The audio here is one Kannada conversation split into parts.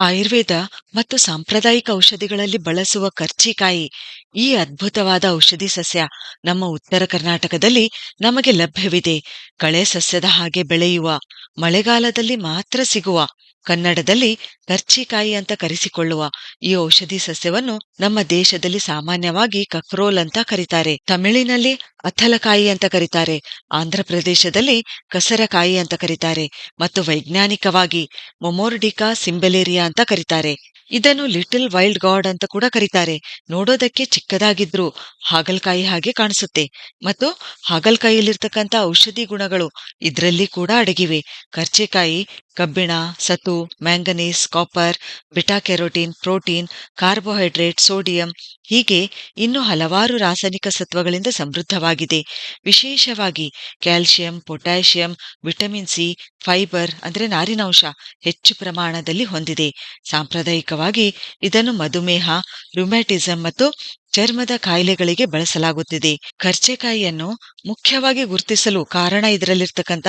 ಆಯುರ್ವೇದ ಮತ್ತು ಸಾಂಪ್ರದಾಯಿಕ ಔಷಧಿಗಳಲ್ಲಿ ಬಳಸುವ ಕರ್ಚಿಕಾಯಿ, ಈ ಅದ್ಭುತವಾದ ಔಷಧಿ ಸಸ್ಯ ನಮ್ಮ ಉತ್ತರ ಕರ್ನಾಟಕದಲ್ಲಿ ನಮಗೆ ಲಭ್ಯವಿದೆ. ಕಳೆ ಸಸ್ಯದ ಹಾಗೆ ಬೆಳೆಯುವ, ಮಳೆಗಾಲದಲ್ಲಿ ಮಾತ್ರ ಸಿಗುವ, ಕನ್ನಡದಲ್ಲಿ ಕರ್ಚಿಕಾಯಿ ಅಂತ ಕರೆಸಿಕೊಳ್ಳುವ ಈ ಔಷಧಿ ಸಸ್ಯವನ್ನು ನಮ್ಮ ದೇಶದಲ್ಲಿ ಸಾಮಾನ್ಯವಾಗಿ ಕಕ್ರೋಲ್ ಅಂತ ಕರೀತಾರೆ. ತಮಿಳಿನಲ್ಲಿ ಅಥಲಕಾಯಿ ಅಂತ ಕರೀತಾರೆ. ಆಂಧ್ರ ಪ್ರದೇಶದಲ್ಲಿ ಕಸರಕಾಯಿ ಅಂತ ಕರೀತಾರೆ ಮತ್ತು ವೈಜ್ಞಾನಿಕವಾಗಿ ಮೊಮೋರ್ಡಿಕಾ ಸಿಂಬೆಲೇರಿಯಾ ಅಂತ ಕರೀತಾರೆ. ಇದನ್ನು ಲಿಟಲ್ ವೈಲ್ಡ್ ಗಾಡ್ ಅಂತ ಕೂಡ ಕರೀತಾರೆ. ನೋಡೋದಕ್ಕೆ ಚಿಕ್ಕದಾಗಿದ್ರು ಹಾಗಲಕಾಯಿ ಹಾಗೆ ಕಾಣಿಸುತ್ತೆ. ಮತ್ತು ಹಾಗಲಕಾಯಿಯಲ್ಲಿರ್ತಕ್ಕಂಥ ಔಷಧಿ ಗುಣಗಳು ಇದರಲ್ಲಿ ಕೂಡ ಅಡಗಿವೆ. ಕರ್ಚಿಕಾಯಿ, ಕಬ್ಬಿಣ ಸತು manganese, copper, beta carotene, protein, carbohydrate, sodium ಹೀಗೆ ಇನ್ನು ಹಲವಾರು ರಾಸಾಯನಿಕ ಸತ್ವಗಳಿಂದ ಸಮೃದ್ಧವಾಗಿದೆ. ವಿಶೇಷವಾಗಿ calcium potassium, vitamin C, fibre ಅಂದ್ರೆ ನಾರಿನಾಂಶ ಹೆಚ್ಚು ಪ್ರಮಾಣದಲ್ಲಿ ಹೊಂದಿದೆ. ಸಾಂಪ್ರದಾಯಿಕವಾಗಿ ಇದನ್ನು ಮಧುಮೇಹ, ರುಮ್ಯಾಟಿಸಂ ಮತ್ತು ಚರ್ಮದ ಕಾಯಿಲೆಗಳಿಗೆ ಬಳಸಲಾಗುತ್ತಿದೆ. ಕರ್ಚೆಕಾಯಿಯನ್ನು ಮುಖ್ಯವಾಗಿ ಗುರುತಿಸಲು ಕಾರಣ ಇದರಲ್ಲಿರ್ತಕ್ಕಂಥ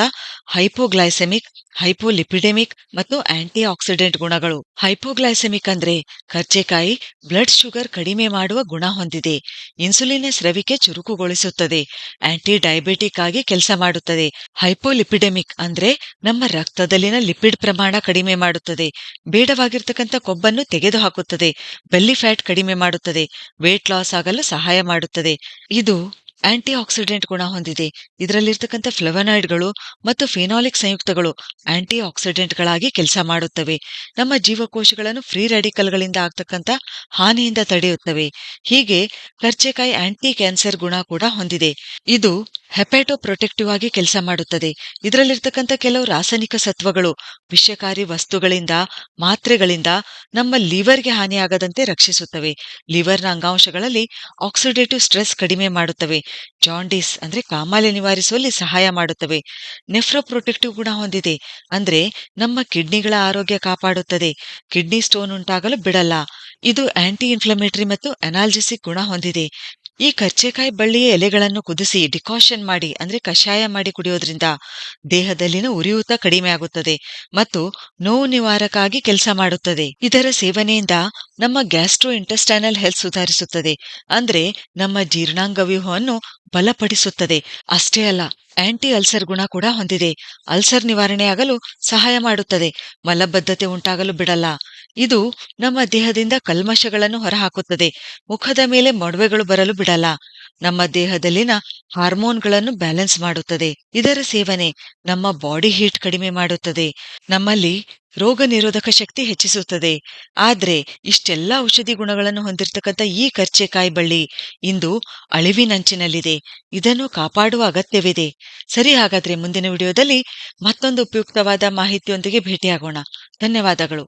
ಹೈಪೋಗ್ಲೈಸೆಮಿಕ್, ಹೈಪೋಲಿಪಿಡೆಮಿಕ್ ಮತ್ತು ಆಂಟಿ ಆಕ್ಸಿಡೆಂಟ್ ಗುಣಗಳು. ಹೈಪೋಗ್ಲೈಸೆಮಿಕ್ ಅಂದ್ರೆ ಕರ್ಚೆಕಾಯಿ ಬ್ಲಡ್ ಶುಗರ್ ಕಡಿಮೆ ಮಾಡುವ ಗುಣ ಹೊಂದಿದೆ. ಇನ್ಸುಲಿನ್ ಸ್ರವಿಕೆ ಚುರುಕುಗೊಳಿಸುತ್ತದೆ. ಆಂಟಿ ಡಯಾಬಿಟಿಕ್ ಆಗಿ ಕೆಲಸ ಮಾಡುತ್ತದೆ. ಹೈಪೋಲಿಪಿಡೆಮಿಕ್ ಅಂದ್ರೆ ನಮ್ಮ ರಕ್ತದಲ್ಲಿನ ಲಿಪಿಡ್ ಪ್ರಮಾಣ ಕಡಿಮೆ ಮಾಡುತ್ತದೆ. ಬೇಡವಾಗಿರ್ತಕ್ಕಂಥ ಕೊಬ್ಬನ್ನು ತೆಗೆದುಹಾಕುತ್ತದೆ. ಬೆಲ್ಲಿ ಫ್ಯಾಟ್ ಕಡಿಮೆ ಮಾಡುತ್ತದೆ. ವೇಟ್ ಲಾಸ್ ಆಗಲು ಸಹಾಯ ಮಾಡುತ್ತದೆ. ಇದು ಆಂಟಿ ಆಕ್ಸಿಡೆಂಟ್ ಗುಣ ಹೊಂದಿದೆ. ಇದರಲ್ಲಿರ್ತಕ್ಕಂಥ ಫ್ಲೆವನಾಯ್ಡ್ಗಳು ಮತ್ತು ಫಿನಾಲಿಕ್ ಸಂಯುಕ್ತಗಳು ಆಂಟಿ ಆಕ್ಸಿಡೆಂಟ್ಗಳಾಗಿ ಕೆಲಸ ಮಾಡುತ್ತವೆ. ನಮ್ಮ ಜೀವಕೋಶಗಳನ್ನು ಫ್ರೀ ರೆಡಿಕಲ್ಗಳಿಂದ ಆಗ್ತಕ್ಕಂಥ ಹಾನಿಯಿಂದ ತಡೆಯುತ್ತವೆ. ಹೀಗೆ ಕರ್ಚೆಕಾಯಿ ಆಂಟಿ ಕ್ಯಾನ್ಸರ್ ಗುಣ ಕೂಡ ಹೊಂದಿದೆ. ಇದು ಹೆಪೇಟೋ ಪ್ರೊಟೆಕ್ಟಿವ್ ಆಗಿ ಕೆಲಸ ಮಾಡುತ್ತದೆ. ಇದರಲ್ಲಿರ್ತಕ್ಕಂಥ ಕೆಲವು ರಾಸಾಯನಿಕ ಸತ್ವಗಳು, ವಿಷಕಾರಿ ವಸ್ತುಗಳಿಂದ, ಮಾತ್ರೆಗಳಿಂದ ನಮ್ಮ ಲಿವರ್ಗೆ ಹಾನಿಯಾಗದಂತೆ ರಕ್ಷಿಸುತ್ತವೆ. ಲಿವರ್ನ ಅಂಗಾಂಶಗಳಲ್ಲಿ ಆಕ್ಸಿಡೇಟಿವ್ ಸ್ಟ್ರೆಸ್ ಕಡಿಮೆ ಮಾಡುತ್ತವೆ. ಜಾಂಡಿಸ್ ಅಂದ್ರೆ ಕಾಮಾಲೆ ನಿವಾರಿಸುವಲ್ಲಿ ಸಹಾಯ ಮಾಡುತ್ತವೆ. ನೆಫ್ರೋ ಪ್ರೊಟೆಕ್ಟಿವ್ ಗುಣ ಹೊಂದಿದೆ. ಅಂದ್ರೆ ನಮ್ಮ ಕಿಡ್ನಿಗಳ ಆರೋಗ್ಯ ಕಾಪಾಡುತ್ತದೆ. ಕಿಡ್ನಿ ಸ್ಟೋನ್ ಉಂಟಾಗಲು ಬಿಡಲ್ಲ. ಇದು ಆಂಟಿ ಇನ್ಫ್ಲಮೇಟರಿ ಮತ್ತು ಅನಾಲ್ಜಿಸಿಕ್ ಗುಣ ಹೊಂದಿದೆ. ಈ ಕರ್ಚೆಕಾಯಿ ಬಳ್ಳಿಯ ಎಲೆಗಳನ್ನು ಕುದಿಸಿ ಡಿಕಾಷನ್ ಮಾಡಿ, ಅಂದ್ರೆ ಕಷಾಯ ಮಾಡಿ ಕುಡಿಯೋದ್ರಿಂದ ದೇಹದಲ್ಲಿನ ಉರಿಯೂತ ಕಡಿಮೆ ಆಗುತ್ತದೆ ಮತ್ತು ನೋವು ನಿವಾರಕ ಆಗಿ ಕೆಲಸ ಮಾಡುತ್ತದೆ. ಇದರ ಸೇವನೆಯಿಂದ ನಮ್ಮ ಗ್ಯಾಸ್ಟ್ರೋ ಇಂಟೆಸ್ಟೈನಲ್ ಹೆಲ್ತ್ ಸುಧಾರಿಸುತ್ತದೆ, ಅಂದ್ರೆ ನಮ್ಮ ಜೀರ್ಣಾಂಗ ವ್ಯೂಹವನ್ನು ಬಲಪಡಿಸುತ್ತದೆ. ಅಷ್ಟೇ ಅಲ್ಲ ಆಂಟಿ ಅಲ್ಸರ್ ಗುಣ ಕೂಡ ಹೊಂದಿದೆ. ಅಲ್ಸರ್ ನಿವಾರಣೆಯಾಗಲು ಸಹಾಯ ಮಾಡುತ್ತದೆ. ಮಲಬದ್ಧತೆ ಉಂಟಾಗಲು ಬಿಡಲ್ಲ. ಇದು ನಮ್ಮ ದೇಹದಿಂದ ಕಲ್ಮಶಗಳನ್ನು ಹೊರಹಾಕುತ್ತದೆ. ಮುಖದ ಮೇಲೆ ಮೊಡವೆಗಳು ಬರಲು ಬಿಡಲ್ಲ. ನಮ್ಮ ದೇಹದಲ್ಲಿನ ಹಾರ್ಮೋನ್ಗಳನ್ನು ಬ್ಯಾಲೆನ್ಸ್ ಮಾಡುತ್ತದೆ. ಇದರ ಸೇವನೆ ನಮ್ಮ ಬಾಡಿ ಹೀಟ್ ಕಡಿಮೆ ಮಾಡುತ್ತದೆ. ನಮ್ಮಲ್ಲಿ ರೋಗ ನಿರೋಧಕ ಶಕ್ತಿ ಹೆಚ್ಚಿಸುತ್ತದೆ. ಆದ್ರೆ ಇಷ್ಟೆಲ್ಲ ಔಷಧಿ ಗುಣಗಳನ್ನು ಹೊಂದಿರತಕ್ಕಂಥ ಈ ಕರ್ಚೆಕಾಯಿ ಬಳ್ಳಿ ಇಂದು ಅಳಿವಿನಂಚಿನಲ್ಲಿದೆ ಇದನ್ನು ಕಾಪಾಡುವ ಅಗತ್ಯವಿದೆ. ಸರಿ, ಹಾಗಾದ್ರೆ ಮುಂದಿನ ವಿಡಿಯೋದಲ್ಲಿ ಮತ್ತೊಂದು ಉಪಯುಕ್ತವಾದ ಮಾಹಿತಿಯೊಂದಿಗೆ ಭೇಟಿಯಾಗೋಣ. ಧನ್ಯವಾದಗಳು.